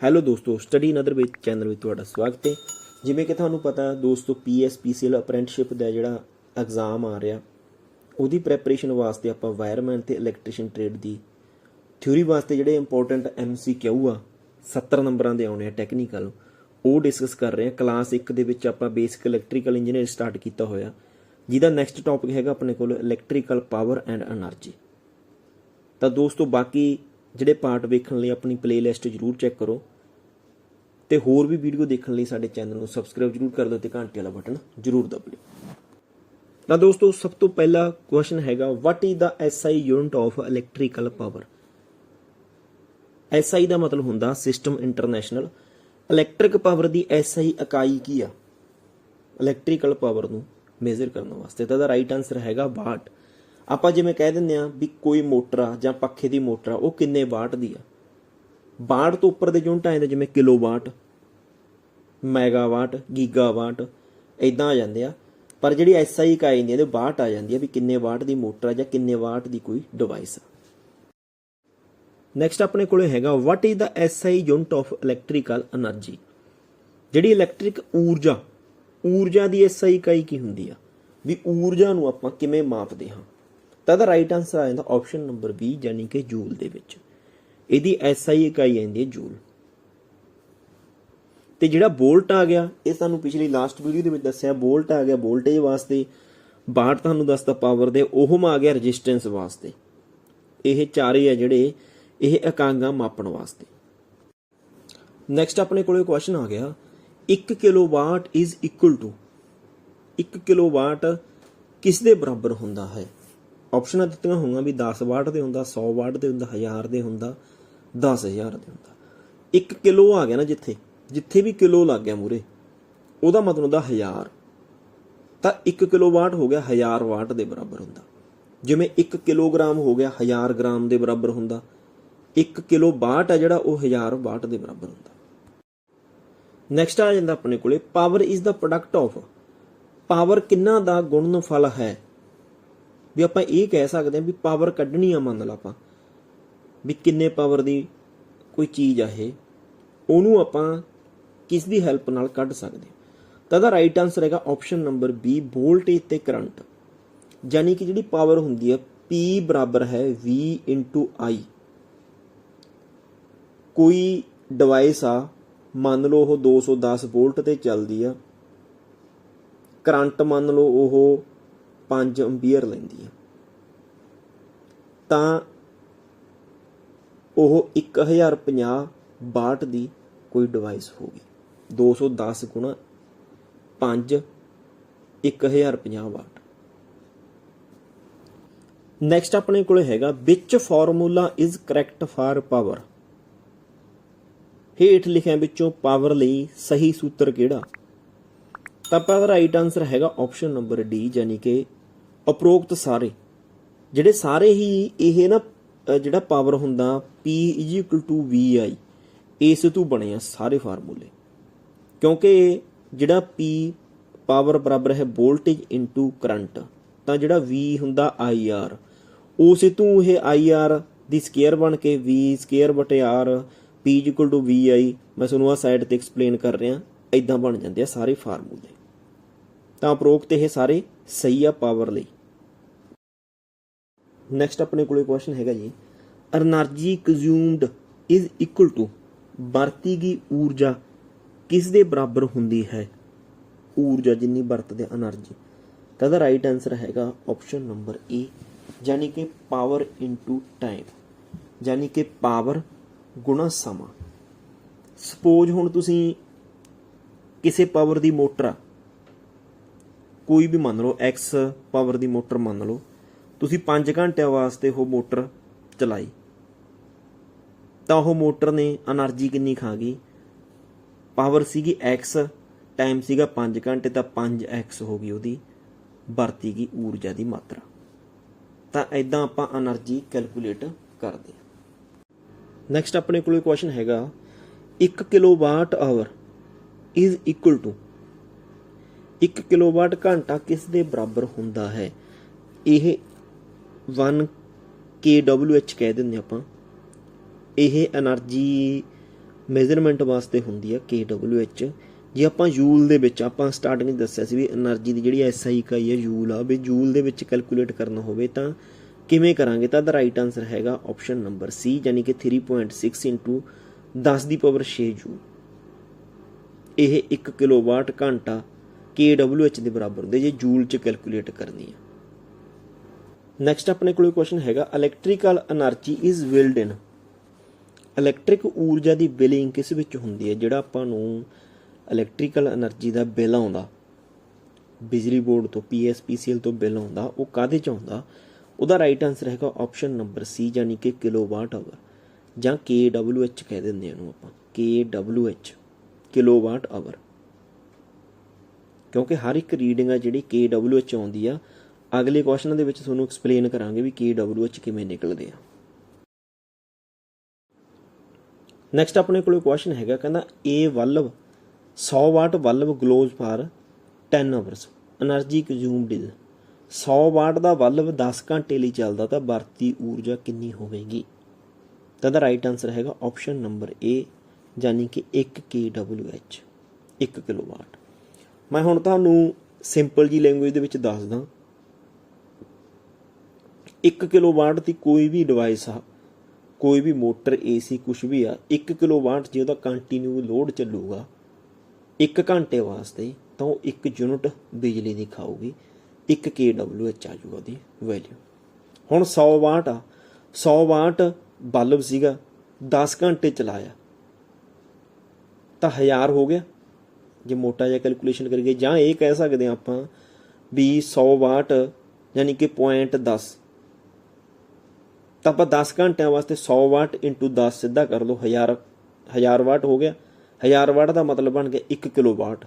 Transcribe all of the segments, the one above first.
Hello ਦੋਸਤੋ study ਨਦਰ other channel ਵਿੱਚ ਤੁਹਾਡਾ ਸਵਾਗਤ ਹੈ। ਜਿਵੇਂ ਕਿ ਤੁਹਾਨੂੰ ਪਤਾ, ਦੋਸਤੋ ਪੀਐਸਪੀਸੀਐਲ ਅਪ੍ਰੈਂਟਿਸਸ਼ਿਪ ਦਾ ਜਿਹੜਾ ਐਗਜ਼ਾਮ ਆ ਰਿਹਾ, ਉਹਦੀ ਪ੍ਰੈਪਰੇਸ਼ਨ ਵਾਸਤੇ ਆਪਾਂ ਵਾਇਰਮੈਨ ਤੇ ਇਲੈਕਟ੍ਰੀਸ਼ੀਅਨ ਟ੍ਰੇਡ ਦੀ ਥਿਊਰੀ ਵਾਸਤੇ ਜਿਹੜੇ ਇੰਪੋਰਟੈਂਟ ਐਮਸੀਕਿਊ ਆ 70 ਨੰਬਰਾਂ ਦੇ ਆਉਣੇ ਆ ਟੈਕਨੀਕਲ ਉਹ ਡਿਸਕਸ ਕਰ ਰਹੇ ਆ। ਕਲਾਸ 1 ਦੇ ਵਿੱਚ ਆਪਾਂ ਬੇਸਿਕ ਇਲੈਕਟ੍ਰੀਕਲ ਇੰਜੀਨੀਅਰ ਸਟਾਰਟ ਕੀਤਾ ਹੋਇਆ, ਜਿਹਦਾ ਨੈਕਸਟ ਟੌਪਿਕ ਹੈਗਾ ਆਪਣੇ ਕੋਲ ਇਲੈਕਟ੍ਰੀਕਲ ਪਾਵਰ ਐਂਡ એનર્ਜੀ ਤਾਂ ਦੋਸਤੋ, ਬਾਕੀ ਜਿਹੜੇ ਪਾਰਟ ਵੇਖਣ ਲਈ ਆਪਣੀ ਪਲੇਲਿਸਟ ਜਰੂਰ ਚੈੱਕ ਕਰੋ ਤੇ ਹੋਰ ਵੀ ਵੀਡੀਓ ਦੇਖਣ ਲਈ ਸਾਡੇ ਚੈਨਲ ਨੂੰ ਸਬਸਕ੍ਰਾਈਬ ਜਰੂਰ ਕਰ ਦਿਓ ਤੇ ਘੰਟੀ ਵਾਲਾ ਬਟਨ ਜਰੂਰ ਦਬ ਲਿਓ। ਤਾਂ ਦੋਸਤੋ, ਸਭ ਤੋਂ ਪਹਿਲਾ ਕੁਐਸਚਨ ਹੈਗਾ what is the SI unit of electrical power SI ਦਾ ਮਤਲਬ ਹੁੰਦਾ ਸਿਸਟਮ ਇੰਟਰਨੈਸ਼ਨਲ ਇਲੈਕਟ੍ਰਿਕ ਪਾਵਰ ਦੀ ਐਸਆਈ ਇਕਾਈ ਕੀ ਆ? ਇਲੈਕਟ੍ਰੀਕਲ ਪਾਵਰ ਨੂੰ ਮੇਜ਼ਰ ਕਰਨ ਵਾਸਤੇ। ਤਾਂ ਦਾ ਰਾਈਟ ਆਨਸਰ ਹੈਗਾ ਵਾਟ ਆਪਾਂ ਜਿਵੇਂ ਕਹਿ ਦਿੰਦੇ ਆ ਵੀ ਕੋਈ ਮੋਟਰ ਆ ਜਾਂ ਪੱਖੇ ਦੀ ਮੋਟਰ ਆ, ਉਹ ਕਿੰਨੇ ਵਾਟ ਦੀ ਆ? ਵਾਟ ਤੋਂ ਉੱਪਰ ਦੇ ਯੂਨਿਟ ਆਏ ਨੇ ਜਿਵੇਂ ਕਿਲੋਵਾਟ ਮੈਗਾਵਾਟ ਗੀਗਾਵਾਟ ਇਦਾਂ ਆ ਜਾਂਦੇ ਆ। ਪਰ ਜਿਹੜੀ ਐਸਆਈ ਇਕਾਈ ਨਹੀਂ ਇਹਦੇ ਵਾਟ ਆ ਜਾਂਦੀ ਆ ਵੀ ਕਿੰਨੇ ਵਾਟ ਦੀ ਮੋਟਰ ਆ ਜਾਂ ਕਿੰਨੇ ਵਾਟ ਦੀ ਕੋਈ ਡਿਵਾਈਸ ਆ। ਨੈਕਸਟ ਆਪਣੇ ਕੋਲੇ ਹੈਗਾ what is the SI unit of electrical energy ਜਿਹੜੀ ਇਲੈਕਟ੍ਰਿਕ ਊਰਜਾ ਊਰਜਾ ਦੀ ਐਸਆਈ ਇਕਾਈ ਕੀ ਹੁੰਦੀ ਆ? ਵੀ ਊਰਜਾ ਨੂੰ ਆਪਾਂ ਕਿਵੇਂ ਮਾਪਦੇ ਹਾਂ? ਤਾਂ ਦਾ ਰਾਈਟ ਆਨਸਰ ਆ ਜਾਂਦਾ ਆਪਸ਼ਨ ਨੰਬਰ 20 ਯਾਨੀ ਕਿ ਜੂਲ ਦੇ ਵਿੱਚ। ਇਹਦੀ ਐਸਆਈ ਇਕਾਈ ਆਉਂਦੀ ਹੈ ਜੂਲ ਤੇ ਜਿਹੜਾ ਵੋਲਟ ਆ ਗਿਆ, ਇਹ ਸਾਨੂੰ ਪਿਛਲੀ ਲਾਸਟ ਵੀਡੀਓ ਦੇ ਵਿੱਚ ਦੱਸਿਆ ਵੋਲਟ ਆ ਗਿਆ ਵੋਲਟੇਜ ਵਾਸਤੇ। ਬਾਟ ਤੁਹਾਨੂੰ ਦੱਸਦਾ ਪਾਵਰ ਦੇ ਓਹਮ ਆ ਗਿਆ ਰੈਜ਼ਿਸਟੈਂਸ ਵਾਸਤੇ। ਇਹ ਚਾਰੇ ਆ ਜਿਹੜੇ, ਇਹ ਇਕਾਂਗਾ ਮਾਪਣ ਵਾਸਤੇ। ਨੈਕਸਟ ਆਪਣੇ ਕੋਲੇ ਕੁਐਸਚਨ ਆ ਗਿਆ 1 kilowatt is equal to 1 kilowatt ਕਿਸ ਦੇ ਬਰਾਬਰ ਹੁੰਦਾ ਹੈ? ਆਪਸ਼ਨਾਂ ਦਿੱਤੀਆਂ ਹੋਈਆਂ ਵੀ 10 ਵਾਟ ਦੇ ਹੁੰਦਾ 100 ਵਾਟ ਦੇ ਹੁੰਦਾ 1000 ਦੇ ਹੁੰਦਾ 10000 ਦੇ ਹੁੰਦਾ। 1 ਕਿਲੋ ਆ ਗਿਆ ਨਾ ਜਿੱਥੇ ਜਿੱਥੇ ਵੀ ਕਿਲੋ ਲੱਗ ਗਿਆ ਮੂਰੇ, ਉਹਦਾ ਮਤਲਬ ਹੁੰਦਾ 1000 ਤਾਂ 1 ਕਿਲੋਵਾਟ ਹੋ ਗਿਆ 1000 ਵਾਟ ਦੇ ਬਰਾਬਰ ਹੁੰਦਾ। ਜਿਵੇਂ 1 ਕਿਲੋਗ੍ਰਾਮ ਹੋ ਗਿਆ 1000 ਗ੍ਰਾਮ ਦੇ ਬਰਾਬਰ ਹੁੰਦਾ। 1 ਕਿਲੋ ਵਾਟ ਹੈ ਜਿਹੜਾ, ਉਹ 1000 ਵਾਟ ਦੇ ਬਰਾਬਰ ਹੁੰਦਾ। ਨੈਕਸਟ ਆ ਜਾਂਦਾ ਆਪਣੇ ਕੋਲੇ power is the product of power ਕਿੰਨਾ ਦਾ ਗੁਣਨਫਲ ਹੈ? ਵੀ ਆਪਾਂ ਇਹ ਕਹਿ ਸਕਦੇ ਹਾਂ ਵੀ ਪਾਵਰ ਕੱਢਣੀ ਆ ਮੰਨ ਲਾ ਆਪਾਂ, ਵੀ ਕਿੰਨੇ ਪਾਵਰ ਦੀ ਕੋਈ ਚੀਜ਼ ਆ ਇਹ, ਉਹਨੂੰ ਆਪਾਂ ਕਿਸ ਦੀ ਹੈਲਪ ਨਾਲ ਕੱਢ ਸਕਦੇ ਹਾਂ। ਤਾਂ ਦਾ ਰਾਈਟ ਆਨਸਰ ਹੈਗਾ ਆਪਸ਼ਨ ਨੰਬਰ B ਵੋਲਟੇਜ ਤੇ ਕਰੰਟ ਯਾਨੀ ਕਿ ਜਿਹੜੀ ਪਾਵਰ ਹੁੰਦੀ ਹੈ P ਬਰਾਬਰ ਹੈ V I ਕੋਈ ਡਿਵਾਈਸ ਆ, ਮੰਨ ਲਓ ਉਹ 210 ਵੋਲਟ ਤੇ ਚੱਲਦੀ ਆ ਕਰੰਟ ਮੰਨ ਲਓ ਉਹ 5 ਐਂਪੀਅਰ ਲੈਂਦੀ ਹੈ। ਤਾਂ ਉਹ 1050 ਵਾਟ ਦੀ ਕੋਈ ਡਿਵਾਈਸ ਹੋਗੀ 210 ਗੁਣਾ 5 1050 ਵਾਟ ਨੈਕਸਟ ਆਪਣੇ ਕੋਲੇ ਹੈਗਾ ਵਿਚ formula is correct for power ਹੇਠ ਲਿਖਿਆ ਵਿੱਚੋਂ ਪਾਵਰ ਲਈ ਸਹੀ ਸੂਤਰ ਕਿਹੜਾ? ਤਾਂ ਆਪਾਂ ਦਾ ਰਾਈਟ ਆਨਸਰ ਹੈਗਾ ਆਪਸ਼ਨ ਨੰਬਰ ਡੀ ਯਾਨੀ ਕਿ ਉਪਰੋਕਤ ਸਾਰੇ। ਜਿਹੜੇ ਸਾਰੇ ਹੀ ਇਹ ਨਾ ਜਿਹੜਾ ਪਾਵਰ ਹੁੰਦਾ, P VI ਇਸ ਤੋਂ ਬਣੇ ਆ ਸਾਰੇ ਫਾਰਮੂਲੇ। ਕਿਉਂਕਿ ਜਿਹੜਾ P ਪਾਵਰ ਬਰਾਬਰ ਹੈ ਵੋਲਟੇਜ ਇਨਟੂ ਕਰੰਟ ਤਾਂ ਜਿਹੜਾ V ਹੁੰਦਾ IR ਉਸੇ ਤੋਂ ਇਹ IR ਦੀ ਸਕੁਅਰ ਬਣ ਕੇ V ਸਕੁਅਰ ਬਟੇ R, P VI ਮੈਂ ਤੁਹਾਨੂੰ ਆ ਸਾਈਡ ਤੇ ਐਕਸਪਲੇਨ ਕਰ ਰਿਹਾ ਇਦਾਂ ਬਣ ਜਾਂਦੇ ਆ ਸਾਰੇ ਫਾਰਮੂਲੇ। ਤਾਂ ਉਪਰੋਕਤ ਇਹ ਸਾਰੇ ਸਹੀ ਆ ਪਾਵਰ ਲਈ। ਨੈਕਸਟ ਆਪਣੇ ਕੋਲੇ ਕੁਐਸਚਨ ਹੈਗਾ ਜੀ। Energy consumed is equal to ਵਰਤੀ ਗਈ ਊਰਜਾ ਕਿਸ ਦੇ ਬਰਾਬਰ ਹੁੰਦੀ ਹੈ? ਊਰਜਾ ਜਿੰਨੀ ਵਰਤਦੇ ਅਨਰਜੀ ਤਾਂ ਦਾ ਰਾਈਟ ਆਨਸਰ ਹੈਗਾ ਆਪਸ਼ਨ ਨੰਬਰ ਏ ਯਾਨੀ ਕਿ ਪਾਵਰ ਇਨਟੂ ਟਾਈਮ ਯਾਨੀ ਕਿ ਪਾਵਰ ਗੁਣਾ ਸਮਾਂ। ਸਪੋਜ਼ ਹੁਣ ਤੁਸੀਂ ਕਿਸੇ ਪਾਵਰ ਦੀ ਮੋਟਰ ਕੋਈ ਵੀ ਮੰਨ ਲਓ ਐਕਸ ਪਾਵਰ ਦੀ ਮੋਟਰ ਮੰਨ ਲਓ ਤੁਸੀਂ 5 ਘੰਟਿਆਂ ਵਾਸਤੇ ਉਹ ਮੋਟਰ ਚਲਾਈ। ਤਾਂ ਉਹ ਮੋਟਰ ਨੇ એનર્ਜੀ ਕਿੰਨੀ ਖਾ ਗਈ? ਪਾਵਰ ਸੀਗੀ x ਟਾਈਮ ਸੀਗਾ 5 ਘੰਟੇ, ਤਾਂ 5x ਹੋ ਗਈ ਉਹਦੀ, ਵਰਤੀ ਗਈ ਊਰਜਾ ਦੀ ਮਾਤਰਾ। ਤਾਂ ਐਦਾਂ ਆਪਾਂ એનર્ਜੀ ਕੈਲਕੂਲੇਟ ਕਰਦੇ ਨੈਕਸਟ ਆਪਣੇ ਕੋਲ ਕੁਐਸਚਨ ਹੈਗਾ 1 kilowatt hour is equal to 1 kilowatt ਘੰਟਾ ਕਿਸ ਦੇ ਬਰਾਬਰ ਹੁੰਦਾ ਹੈ? ਇਹ ਵਨ ਕੇ 1 kWh ਕਹਿ ਦਿੰਦੇ ਆਪਾਂ। ਇਹ એનર્ਜੀ ਮੈਜ਼ਰਮੈਂਟ ਵਾਸਤੇ ਹੁੰਦੀ ਆ kWh ਜੇ ਆਪਾਂ ਜੂਲ ਦੇ ਵਿੱਚ, ਆਪਾਂ ਸਟਾਰਟਿੰਗ ਵਿੱਚ ਦੱਸਿਆ ਸੀ ਵੀ એનર્ਜੀ ਦੀ ਜਿਹੜੀ SI ਇਕਾਈ ਆ ਜੂਲ ਆ, ਵੀ ਜੂਲ ਦੇ ਵਿੱਚ ਕੈਲਕੂਲੇਟ ਕਰਨਾ ਹੋਵੇ ਤਾਂ ਕਿਵੇਂ ਕਰਾਂਗੇ? ਤਾਂ ਦਾ ਰਾਈਟ ਆਨਸਰ ਹੈਗਾ ਆਪਸ਼ਨ ਨੰਬਰ ਸੀ ਯਾਨੀ ਕਿ 3.6 10 ਦੀ ਪਾਵਰ 6 ਜੂਲ ਇਹ 1 ਕਿਲੋਵਾਟ ਘੰਟਾ kWh ਦੇ ਬਰਾਬਰ ਹੁੰਦੇ ਜੇ ਜੂਲ ਚ ਕੈਲਕੂਲੇਟ ਕਰਨੀ ਆ। ਨੈਕਸਟ ਆਪਣੇ ਕੋਲ ਕੁਐਸਚਨ ਹੈਗਾ electrical energy is build in electric ਊਰਜਾ ਦੀ ਬਿਲਿੰਗ ਕਿਸ ਵਿੱਚ ਹੁੰਦੀ ਹੈ? ਜਿਹੜਾ ਆਪਾਂ ਨੂੰ ਇਲੈਕਟ੍ਰੀਕਲ એનર્ਜੀ ਦਾ ਬਿੱਲ ਆਉਂਦਾ, ਬਿਜਲੀ ਬੋਰਡ ਤੋਂ ਪੀਐਸਪੀਸੀਐਲ ਤੋਂ ਬਿੱਲ ਆਉਂਦਾ, ਉਹ ਕਾਦੇ ਚ ਆਉਂਦਾ? ਉਹਦਾ ਰਾਈਟ ਆਨਸਰ ਹੈਗਾ ਆਪਸ਼ਨ ਨੰਬਰ ਸੀ ਯਾਨੀ ਕਿ ਕਿਲੋਵਾਟ ਆਵਰ ਜਾਂ KWH ਕਹਿ ਦਿੰਦੇ ਇਹਨੂੰ ਆਪਾਂ, KWH ਕਿਲੋਵਾਟ ਆਵਰ ਕਿਉਂਕਿ ਹਰ ਇੱਕ ਰੀਡਿੰਗ ਆ ਜਿਹੜੀ KWH ਆਉਂਦੀ ਆ ਅਗਲੇ ਕੁਐਸਚਨ ਦੇ ਵਿੱਚ ਤੁਹਾਨੂੰ ਐਕਸਪਲੇਨ ਕਰਾਂਗੇ ਵੀ KWH ਕਿਵੇਂ ਨਿਕਲਦੇ ਆ। ਨੈਕਸਟ ਆਪਣੇ ਕੋਲ ਕੁਐਸਚਨ ਹੈਗਾ, ਕਹਿੰਦਾ a bulb 100 watt bulb glows for 10 hours energy consumed is 100 watt the bulb 10 ਘੰਟੇ ਲਈ ਚੱਲਦਾ ਤਾਂ ਵਰਤੀ ਊਰਜਾ ਕਿੰਨੀ ਹੋਵੇਗੀ? ਤਾਂ ਦਾ ਰਾਈਟ ਆਨਸਰ ਹੈਗਾ ਆਪਸ਼ਨ ਨੰਬਰ A ਯਾਨੀ ਕਿ 1 kWh 1 ਕਿਲੋਵਾਟ ਮੈਂ ਹੁਣ ਤੁਹਾਨੂੰ ਸਿੰਪਲ ਜੀ ਲੈਂਗੁਏਜ ਦੇ ਵਿੱਚ ਦੱਸਦਾ। 1 ਕਿਲੋਵਾਟ ਦੀ ਕੋਈ ਵੀ ਡਿਵਾਈਸ ਆ, ਕੋਈ ਵੀ ਮੋਟਰ ਏਸੀ ਕੁਝ ਵੀ ਆ 1 ਕਿਲੋਵਾਟ ਜੇ ਉਹਦਾ ਕੰਟੀਨਿਊ ਲੋਡ ਚੱਲੂਗਾ 1 ਘੰਟੇ ਵਾਸਤੇ ਤਾਂ ਉਹ 1 ਯੂਨਿਟ ਬਿਜਲੀ ਦੀ ਖਾਊਗੀ 1 kWh ਆ ਜਾਊਗਾ ਉਹਦੀ ਵੈਲਿਊ ਹੁਣ 100 ਵਾਟ ਆ 100 ਵਾਟ ਬਲਬ ਸੀਗਾ 10 ਘੰਟੇ ਚਲਾਇਆ। ਤਾਂ 1000 ਹੋ ਗਿਆ। ਜੇ ਮੋਟਾ ਜਿਹਾ ਕੈਲਕੂਲੇਸ਼ਨ ਕਰੀਏ ਜਾਂ ਇਹ ਕਹਿ ਸਕਦੇ ਹਾਂ ਆਪਾਂ ਵੀ 100 ਵਾਟ ਯਾਨੀ ਕਿ 0.10 ਤਾਂ ਆਪਾਂ 10 ਘੰਟਿਆਂ ਵਾਸਤੇ 100 ਵਾਟ 10 ਸਿੱਧਾ ਕਰ ਲਓ 1000 1000 ਵਾਟ ਹੋ ਗਿਆ। 1000 ਵਾਟ ਦਾ ਮਤਲਬ ਬਣ ਗਿਆ 1 ਕਿਲੋਵਾਟ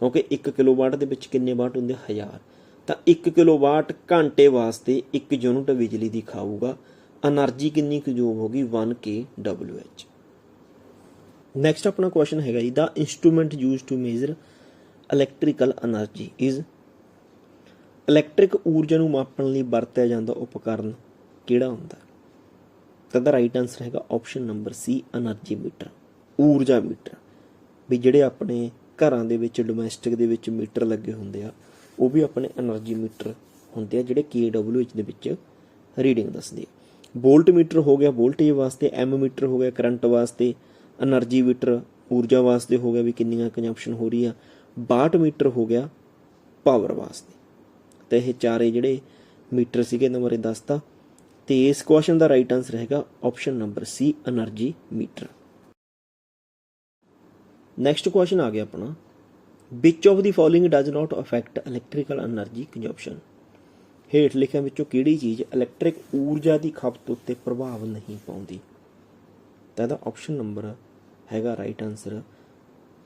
ਕਿਉਂਕਿ 1 ਕਿਲੋਵਾਟ ਦੇ ਵਿੱਚ ਕਿੰਨੇ ਵਾਟ ਹੁੰਦੇ? 1000 ਤਾਂ 1 ਕਿਲੋਵਾਟ ਘੰਟੇ ਵਾਸਤੇ 1 ਯੂਨਿਟ ਬਿਜਲੀ ਦੀ ਖਾਊਗਾ। એનર્ਜੀ ਕਿੰਨੀ ਕੰਜ਼ੂਮ ਹੋਗੀ 1 kWh ਨੈਕਸਟ ਆਪਣਾ ਕੁਐਸਚਨ ਹੈਗਾ ਜੀ the instrument use to measure electrical energy is electric ਊਰਜਾ ਨੂੰ ਮਾਪਣ ਲਈ ਵਰਤਿਆ ਜਾਂਦਾ ਉਪਕਰਨ ਕਿਹੜਾ ਹੁੰਦਾ? ਤਾਂ ਦਾ ਰਾਈਟ ਆਨਸਰ ਹੈਗਾ option number C energy meter ਊਰਜਾ ਮੀਟਰ ਵੀ ਜਿਹੜੇ ਆਪਣੇ ਘਰਾਂ ਦੇ ਵਿੱਚ ਡੋਮੈਸਟਿਕ ਦੇ ਵਿੱਚ ਮੀਟਰ ਲੱਗੇ ਹੁੰਦੇ ਆ, ਉਹ ਵੀ ਆਪਣੇ એનર્ਜੀ ਮੀਟਰ ਹੁੰਦੇ ਆ, ਜਿਹੜੇ KWH ਦੇ ਵਿੱਚ ਰੀਡਿੰਗ ਦੱਸਦੇ ਆ। ਵੋਲਟ ਮੀਟਰ ਹੋ ਗਿਆ ਵੋਲਟੇਜ ਵਾਸਤੇ ਐਮ ਮੀਟਰ ਹੋ ਗਿਆ ਕਰੰਟ ਵਾਸਤੇ એનર્ਜੀ ਮੀਟਰ ਊਰਜਾ ਵਾਸਤੇ ਹੋ ਗਿਆ ਵੀ ਕਿੰਨੀਆਂ ਕੰਜ਼ੰਪਸ਼ਨ ਹੋ ਰਹੀ ਆ ਵਾਟ ਮੀਟਰ ਹੋ ਗਿਆ ਪਾਵਰ ਵਾਸਤੇ। ਤੇ ਇਹ ਚਾਰੇ ਜਿਹੜੇ ਮੀਟਰ ਸੀਗੇ ਇਹਨਾਂ ਬਾਰੇ ਦੱਸਤਾ। ਤੇ ਇਸ ਕੁਐਸਚਨ ਦਾ ਰਾਈਟ ਆਨਸਰ ਹੈਗਾ option number C energy meter next question ਆ ਗਿਆ ਆਪਣਾ। Which of the following does not affect electrical energy consumption ਹੇਠ ਲਿਖਿਆਂ ਵਿੱਚੋਂ ਕਿਹੜੀ ਚੀਜ਼ ਇਲੈਕਟ੍ਰਿਕ ਊਰਜਾ ਦੀ ਖਪਤ ਉੱਤੇ ਪ੍ਰਭਾਵ ਨਹੀਂ ਪਾਉਂਦੀ? ਤਾਂ ਇਹਦਾ ਆਪਸ਼ਨ ਨੰਬਰ ਹੈਗਾ ਰਾਈਟ ਆਨਸਰ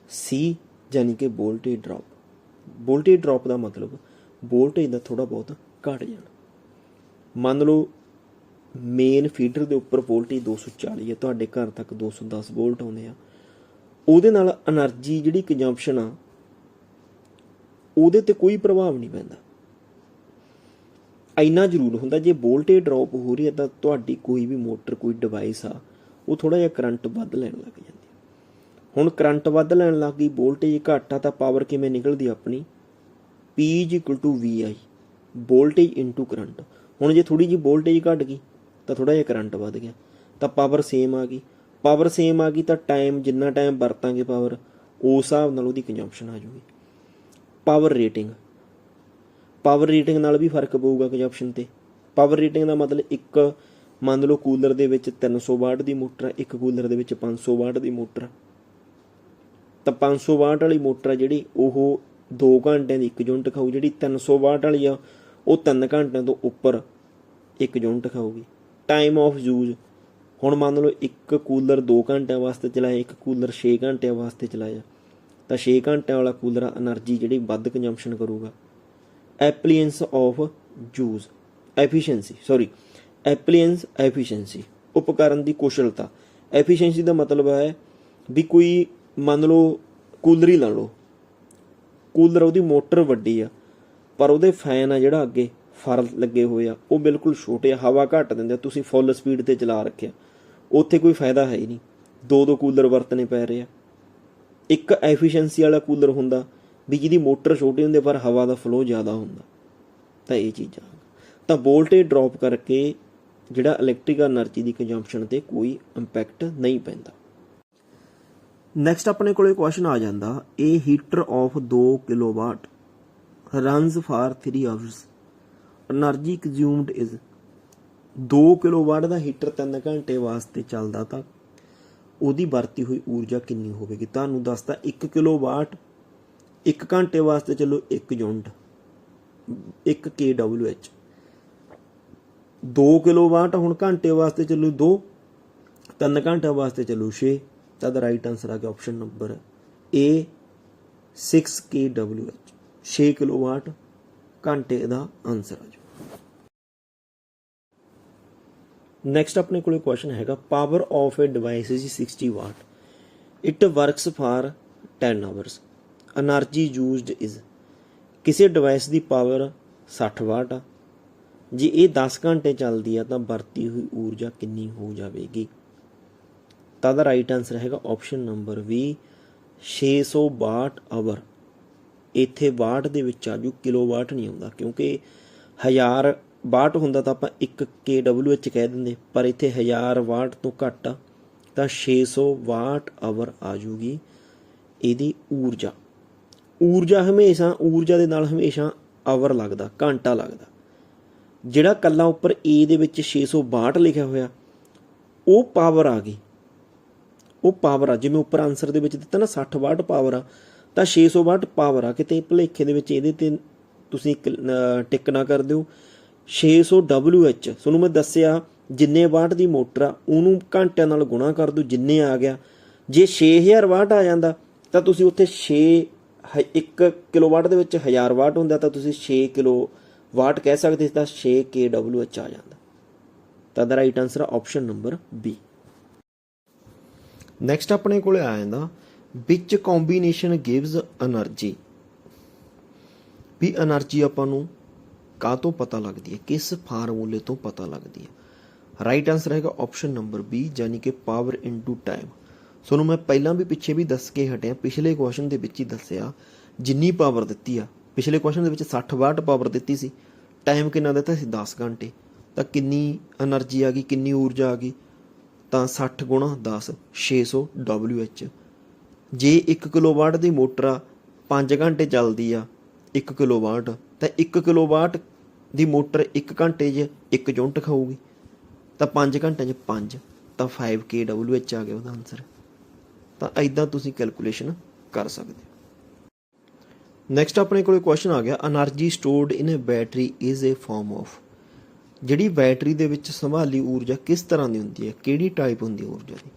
ਸੀ ਯਾਨੀ ਕਿ ਵੋਲਟੇਜ ਡ੍ਰੌਪ ਵੋਲਟੇਜ ਡ੍ਰੌਪ ਦਾ ਮਤਲਬ ਵੋਲਟੇਜ ਦਾ ਥੋੜਾ ਬਹੁਤ ਘਟ ਜਾਣਾ। ਮੰਨ ਲਓ ਮੇਨ ਫੀਡਰ ਦੇ ਉੱਪਰ ਵੋਲਟੇਜ 240 ਹੈ, ਤੁਹਾਡੇ ਘਰ ਤੱਕ 210 ਵੋਲਟ ਆਉਂਦੇ ਆ। ਉਹਦੇ ਨਾਲ એનર્ਜੀ ਜਿਹੜੀ ਕੰਜ਼ੰਪਸ਼ਨ ਆ, ਉਹਦੇ ਤੇ ਕੋਈ ਪ੍ਰਭਾਵ ਨਹੀਂ ਪੈਂਦਾ। ਇੰਨਾ ਜ਼ਰੂਰ ਹੁੰਦਾ, ਜੇ ਵੋਲਟੇਜ ਡ੍ਰੌਪ ਹੋ ਰਹੀ ਹੈ ਤਾਂ ਤੁਹਾਡੀ ਕੋਈ ਵੀ ਮੋਟਰ, ਕੋਈ ਡਿਵਾਈਸ ਆ, ਉਹ ਥੋੜਾ ਜਿਹਾ ਕਰੰਟ ਵੱਧ ਲੈਣ ਲੱਗ ਜਾਂਦੀ ਹੁਣ ਕਰੰਟ ਵੱਧ ਲੈਣ ਲੱਗ ਗਈ ਵੋਲਟੇਜ ਘਟਾ ਤਾਂ ਪਾਵਰ ਕਿਵੇਂ ਨਿਕਲਦੀ ਆਪਣੀ? P VI ਵੋਲਟੇਜ ਕਰੰਟ ਹੁਣ ਜੇ ਥੋੜੀ ਜੀ ਵੋਲਟੇਜ ਘਟ ਗਈ ਤਾਂ ਥੋੜਾ ਜਿਹਾ ਕਰੰਟ ਵੱਧ ਗਿਆ। ਤਾਂ ਪਾਵਰ ਸੇਮ ਆ ਗਈ। ਪਾਵਰ ਸੇਮ ਆ ਗਈ ਤਾਂ ਟਾਈਮ ਜਿੰਨਾ ਟਾਈਮ ਵਰਤਾਂਗੇ ਪਾਵਰ ਉਸ ਹਿਸਾਬ ਨਾਲ ਉਹਦੀ ਕੰਜੰਪਸ਼ਨ ਆ ਜੂਗੀ ਪਾਵਰ ਰੇਟਿੰਗ ਪਾਵਰ ਰੇਟਿੰਗ ਨਾਲ ਵੀ ਫ਼ਰਕ ਪਊਗਾ ਕੰਜੰਪਸ਼ਨ ਤੇ। ਪਾਵਰ ਰੇਟਿੰਗ ਦਾ ਮਤਲਬ ਇੱਕ, ਮੰਨ ਲਓ ਕੂਲਰ ਦੇ ਵਿੱਚ 300 ਵਾਟ ਦੀ ਮੋਟਰ ਹੈ ਇੱਕ ਕੂਲਰ ਦੇ ਵਿੱਚ 500 ਵਾਟ ਦੀ ਮੋਟਰ ਹੈ ਤਾਂ 500 ਵਾਟ ਵਾਲੀ ਮੋਟਰ ਹੈ ਜਿਹੜੀ, ਉਹ 2 ਘੰਟਿਆਂ ਦੀ ਇੱਕ ਯੂਨਿਟ ਖਾਊ। ਜਿਹੜੀ 300 ਵਾਟ ਵਾਲੀ ਆ, ਉਹ 3 ਘੰਟਿਆਂ ਤੋਂ ਉੱਪਰ ਇੱਕ ਯੂਨਿਟ ਖਾਊਗੀ। ਟਾਈਮ ਆਫ ਯੂਜ਼ ਹੁਣ ਮੰਨ ਲਓ ਇੱਕ ਕੂਲਰ 2 ਘੰਟਿਆਂ ਵਾਸਤੇ ਚਲਾਇਆ, ਇੱਕ ਕੂਲਰ 6 ਘੰਟਿਆਂ ਵਾਸਤੇ ਚਲਾਇਆ। ਤਾਂ 6 ਘੰਟਿਆਂ ਵਾਲਾ ਕੂਲਰ એનર્ਜੀ ਜਿਹੜੀ ਵੱਧ ਕੰਜ਼ੰਪਸ਼ਨ ਕਰੂਗਾ। Appliance of use efficiency sorry appliance efficiency ਉਪਕਰਨ ਦੀ ਕੁਸ਼ਲਤਾ। ਐਫੀਸ਼ੀਐਂਸੀ ਦਾ ਮਤਲਬ ਹੈ ਵੀ ਕੋਈ ਮੰਨ ਲਓ ਕੂਲਰ ਹੀ ਲਾ ਲਓ। ਕੂਲਰ ਉਹਦੀ ਮੋਟਰ ਵੱਡੀ ਆ, ਪਰ ਉਹਦੇ ਫੈਨ ਆ ਜਿਹੜਾ ਅੱਗੇ। ਫਰ ਲੱਗੇ ਹੋਏ ਆ, ਉਹ ਬਿਲਕੁਲ ਛੋਟੇ ਆ, ਹਵਾ ਘੱਟ ਦਿੰਦੇ ਆ, ਤੁਸੀਂ ਫੁੱਲ ਸਪੀਡ ਤੇ ਚਲਾ ਰੱਖਿਆ। ਉੱਥੇ ਕੋਈ ਫਾਇਦਾ ਹੈ ਹੀ ਨਹੀਂ। ਦੋ ਦੋ ਕੂਲਰ ਵਰਤਨੇ ਪੈ ਰਹੇ ਆ। ਇੱਕ ਐਫੀਸ਼ੀਐਂਸੀ ਵਾਲਾ ਕੂਲਰ ਹੁੰਦਾ, ਵੀ ਜਿਹਦੀ ਮੋਟਰ ਛੋਟੀ ਹੁੰਦੀ ਪਰ ਹਵਾ ਦਾ ਫਲੋ ਜ਼ਿਆਦਾ ਹੁੰਦਾ। ਤਾਂ ਇਹ ਚੀਜ਼ਾਂ। ਤਾਂ ਵੋਲਟੇਜ ਡ੍ਰੌਪ ਕਰਕੇ ਜਿਹੜਾ ਇਲੈਕਟ੍ਰਿਕ એનર્ਜੀ ਦੀ ਕੰਜ਼ੰਪਸ਼ਨ ਤੇ ਕੋਈ ਇੰਪੈਕਟ ਨਹੀਂ ਪੈਂਦਾ। ਨੈਕਸਟ ਆਪਣੇ ਕੋਲੇ ਕੁਐਸਚਨ ਆ ਜਾਂਦਾ, ਇਹ heater of 2 kilowatt runs for 3 hours energy consumed is 2 kilowatt the heater 3 ਘੰਟੇ ਵਾਸਤੇ ਚੱਲਦਾ ਤਾਂ ਉਹਦੀ ਵਰਤੀ ਹੋਈ ਊਰਜਾ ਕਿੰਨੀ ਹੋਵੇਗੀ? ਤੁਹਾਨੂੰ ਦੱਸਦਾ 1 ਕਿਲੋਵਾਟ 1 ਘੰਟੇ ਵਾਸਤੇ ਚੱਲੋ 1 ਯੂਨਿਟ 1 kWh 2 ਕਿਲੋਵਾਟ ਹੁਣ ਘੰਟੇ ਵਾਸਤੇ ਚੱਲੋ 2 3 ਘੰਟੇ ਵਾਸਤੇ ਚੱਲੋ 6 ਤਾਂ ਦਾ ਰਾਈਟ ਆਨਸਰ ਆ ਗਿਆ option number A 6 kWh 6 kilowatt ਘੰਟੇ ਦਾ ਆਨਸਰ ਆ ਜੀ ਨੈਕਸਟ ਆਪਣੇ ਕੋਲੇ ਕੁਐਸਚਨ ਹੈਗਾ power of a device is 60 watt it works for 10 hours energy used is ਕਿਸੇ ਡਿਵਾਈਸ ਦੀ ਪਾਵਰ 60 ਵਾਟ ਆ। ਜੇ ਇਹ 10 ਘੰਟੇ ਚੱਲਦੀ ਆ, ਤਾਂ ਵਰਤੀ ਹੋਈ ਊਰਜਾ ਕਿੰਨੀ ਹੋ ਜਾਵੇਗੀ? ਤਾਂ ਦਾ ਰਾਈਟ ਆਨਸਰ ਹੈਗਾ option number B 20 watt hour ਇੱਥੇ ਵਾਟ ਦੇ ਵਿੱਚ ਆ ਜੂ ਕਿਲੋਵਾਟ ਨਹੀਂ ਆਉਂਦਾ, ਕਿਉਂਕਿ 1000 ਵਾਟ ਹੁੰਦਾ ਤਾਂ ਆਪਾਂ 1 kWh ਕਹਿ ਦਿੰਦੇ ਪਰ ਇੱਥੇ 1000 ਵਾਟ ਤੋਂ ਘੱਟ ਆ ਤਾਂ 600 ਵਾਟ ਆਵਰ ਆ ਜੂਗੀ ਇਹਦੀ ਊਰਜਾ। ਊਰਜਾ ਹਮੇਸ਼ਾ ਊਰਜਾ ਦੇ ਨਾਲ ਹਮੇਸ਼ਾ ਆਵਰ ਲੱਗਦਾ ਘੰਟਾ ਲੱਗਦਾ। ਜਿਹੜਾ ਕੱਲਾ ਉੱਪਰ A ਦੇ ਵਿੱਚ 600 ਵਾਟ ਲਿਖਿਆ ਹੋਇਆ ਉਹ ਪਾਵਰ ਆ ਗਈ। ਉਹ ਪਾਵਰ ਆ ਜਿਵੇਂ ਉੱਪਰ ਆਨਸਰ ਦੇ ਵਿੱਚ ਦਿੱਤਾ ਨਾ 60 ਵਾਟ ਪਾਵਰ ਆ ਤਾਂ 600 ਵਾਟ ਪਾਵਰ ਆ। ਕਿਤੇ ਭੁਲੇਖੇ ਦੇ ਵਿੱਚ ਇਹਦੇ ਤੇ ਤੁਸੀਂ ਇੱਕ, ਟਿਕ ਨਾ ਕਰ ਦਿਓ। 600 WH ਤੁਹਾਨੂੰ ਮੈਂ ਦੱਸਿਆ, ਜਿੰਨੇ ਵਾਟ ਦੀ ਮੋਟਰ ਆ, ਉਹਨੂੰ ਘੰਟਿਆਂ ਨਾਲ ਗੁਣਾ ਕਰ ਦੋ ਜਿੰਨੇ ਆ ਗਿਆ। ਜੇ 6000 ਵਾਟ ਆ ਜਾਂਦਾ, ਤਾਂ ਤੁਸੀਂ ਉੱਥੇ 6 1 ਕਿਲੋਵਾਟ ਦੇ ਵਿੱਚ 1000 ਵਾਟ ਹੁੰਦਾ, ਤਾਂ ਤੁਸੀਂ 6 ਕਿਲੋ ਵਾਟ ਕਹਿ ਸਕਦੇ ਇਸ ਦਾ 6 kWh ਆ ਜਾਂਦਾ। ਤਾਂ the right answer option number B next ਆਪਣੇ ਕੋਲੇ ਆ ਜਾਂਦਾ, ਵਿੱਚ ਕੰਬੀਨੇਸ਼ਨ ਗਿਵਸ ਐਨਰਜੀ ਵੀ ਐਨਰਜੀ ਆਪਾਂ ਨੂੰ ਕਾ ਤੋਂ ਪਤਾ ਲੱਗਦੀ ਹੈ? ਕਿਸ ਫਾਰਮੂਲੇ ਤੋਂ ਪਤਾ ਲੱਗਦੀ ਹੈ? ਰਾਈਟ ਆਨਸਰ ਹੈਗਾ ਆਪਸ਼ਨ ਨੰਬਰ B ਯਾਨੀ ਕਿ ਪਾਵਰ ਇਨਟੂ ਟਾਈਮ ਤੁਹਾਨੂੰ ਮੈਂ ਪਹਿਲਾਂ ਵੀ ਪਿੱਛੇ ਵੀ ਦੱਸ ਕੇ ਹਟਿਆ, ਪਿਛਲੇ ਕੁਐਸਚਨ ਦੇ ਵਿੱਚ ਹੀ ਦੱਸਿਆ ਜਿੰਨੀ ਪਾਵਰ ਦਿੱਤੀ ਆ। ਪਿਛਲੇ ਕੁਐਸਚਨ ਦੇ ਵਿੱਚ 60 ਵਾਟ ਪਾਵਰ ਦਿੱਤੀ ਸੀ। ਟਾਈਮ ਕਿੰਨਾ ਦਿੱਤਾ ਸੀ? 10 ਘੰਟੇ। ਤਾਂ ਕਿੰਨੀ એનર્ਜੀ ਆ ਗਈ, ਕਿੰਨੀ ਊਰਜਾ ਆ ਗਈ? ਤਾਂ 60 ਗੁਣਾ 10 600 WH ਜੇ 1 ਕਿਲੋਵਾਟ ਦੀ ਮੋਟਰ ਆ 5 ਘੰਟੇ ਚੱਲਦੀ ਆ 1 ਕਿਲੋਵਾਟ ਤਾਂ 1 ਕਿਲੋਵਾਟ ਦੀ ਮੋਟਰ 1 ਘੰਟੇ 'ਚ 1 ਯੂਨਿਟ ਖਾਊਗੀ। ਤਾਂ 5 ਘੰਟਿਆਂ 'ਚ 5 ਤਾਂ 5 kWh ਆ ਗਿਆ ਉਹਦਾ ਆਨਸਰ ਤਾਂ ਐਦਾਂ ਤੁਸੀਂ ਕੈਲਕੂਲੇਸ਼ਨ ਕਰ ਸਕਦੇ ਹੋ। ਨੈਕਸਟ ਆਪਣੇ ਕੋਲੇ ਕੁਐਸਚਨ ਆ ਗਿਆ energy stored in a battery is a form of ਜਿਹੜੀ ਬੈਟਰੀ ਦੇ ਵਿੱਚ ਸੰਭਾਲੀ ਊਰਜਾ ਕਿਸ ਤਰ੍ਹਾਂ ਦੀ ਹੁੰਦੀ ਹੈ? ਕਿਹੜੀ ਟਾਈਪ ਹੁੰਦੀ ਹੈ ਊਰਜਾ ਦੀ?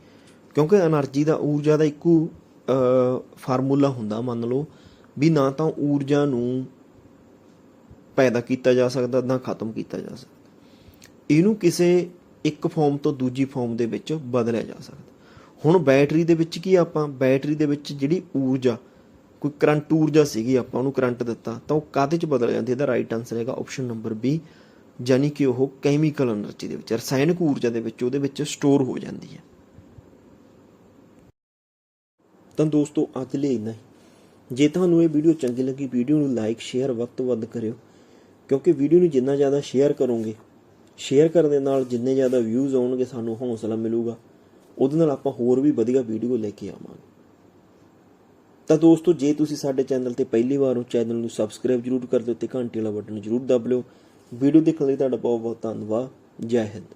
ਕਿਉਂਕਿ એનર્ਜੀ ਦਾ ਊਰਜਾ ਦਾ ਇੱਕੋ ਫਾਰਮੂਲਾ ਹੁੰਦਾ ਮੰਨ ਲਓ ਵੀ ਨਾ ਤਾਂ ਊਰਜਾ ਨੂੰ ਪੈਦਾ ਕੀਤਾ ਜਾ ਸਕਦਾ, ਨਾ ਖਤਮ ਕੀਤਾ ਜਾ ਸਕਦਾ। ਇਹਨੂੰ ਕਿਸੇ ਇੱਕ ਫਾਰਮ ਤੋਂ ਦੂਜੀ ਫਾਰਮ ਦੇ ਵਿੱਚ ਬਦਲਿਆ ਜਾ ਸਕਦਾ। ਹੁਣ ਬੈਟਰੀ ਦੇ ਵਿੱਚ ਕੀ ਆਪਾਂ? ਬੈਟਰੀ ਦੇ ਵਿੱਚ ਜਿਹੜੀ ਊਰਜਾ, ਕੋਈ ਕਰੰਟ ਊਰਜਾ ਸੀਗੀ, ਆਪਾਂ ਉਹਨੂੰ ਕਰੰਟ ਦਿੱਤਾ, ਤਾਂ ਉਹ ਕਾਦੇ ਚ ਬਦਲ ਜਾਂਦੀ? ਇਹਦਾ ਰਾਈਟ ਆਨਸਰ ਹੈਗਾ ਆਪਸ਼ਨ ਨੰਬਰ B ਯਾਨੀ ਕਿ ਉਹ ਕੈਮੀਕਲ એનર્ਜੀ ਦੇ ਵਿੱਚ, ਰਸਾਇਣਕ ਊਰਜਾ ਦੇ ਵਿੱਚ, ਉਹਦੇ ਵਿੱਚ ਸਟੋਰ ਹੋ ਜਾਂਦੀ ਹੈ। ਤਾਂ ਦੋਸਤੋ, ਅੱਜ ਲਈ ਇੰਨਾ ਹੀ। ਜੇ ਤੁਹਾਨੂੰ ਇਹ ਵੀਡੀਓ ਚੰਗੀ ਲੱਗੀ ਵੀਡੀਓ ਨੂੰ ਲਾਈਕ ਸ਼ੇਅਰ ਵੱਧ ਤੋਂ ਵੱਧ ਕਰਿਓ। ਕਿਉਂਕਿ ਵੀਡੀਓ ਨੂੰ ਜਿੰਨਾ ਜ਼ਿਆਦਾ ਸ਼ੇਅਰ ਕਰੋਗੇ ਸ਼ੇਅਰ ਕਰਨ ਦੇ ਨਾਲ ਜਿੰਨੇ ਜ਼ਿਆਦਾ ਵਿਊਜ਼ ਆਉਣਗੇ, ਸਾਨੂੰ ਹੌਸਲਾ ਮਿਲੂਗਾ। ਉਹਦੇ ਨਾਲ ਆਪਾਂ ਹੋਰ ਵੀ ਵਧੀਆ ਵੀਡੀਓ ਲੈ ਕੇ ਆਵਾਂਗੇ। ਤਾਂ ਦੋਸਤੋ, ਜੇ ਤੁਸੀਂ ਸਾਡੇ ਚੈਨਲ ਤੇ ਪਹਿਲੀ ਵਾਰ ਹੋ ਚੈਨਲ ਨੂੰ ਸਬਸਕ੍ਰਾਈਬ ਜਰੂਰ ਕਰ ਦਿਓ ਤੇ ਘੰਟੀ ਵਾਲਾ ਬਟਨ ਜਰੂਰ ਦਬ ਲਿਓ। ਵੀਡੀਓ ਦੇਖਣ ਲਈ ਤੁਹਾਡਾ ਬਹੁਤ ਬਹੁਤ ਧੰਨਵਾਦ। ਜੈ ਹਿੰਦ।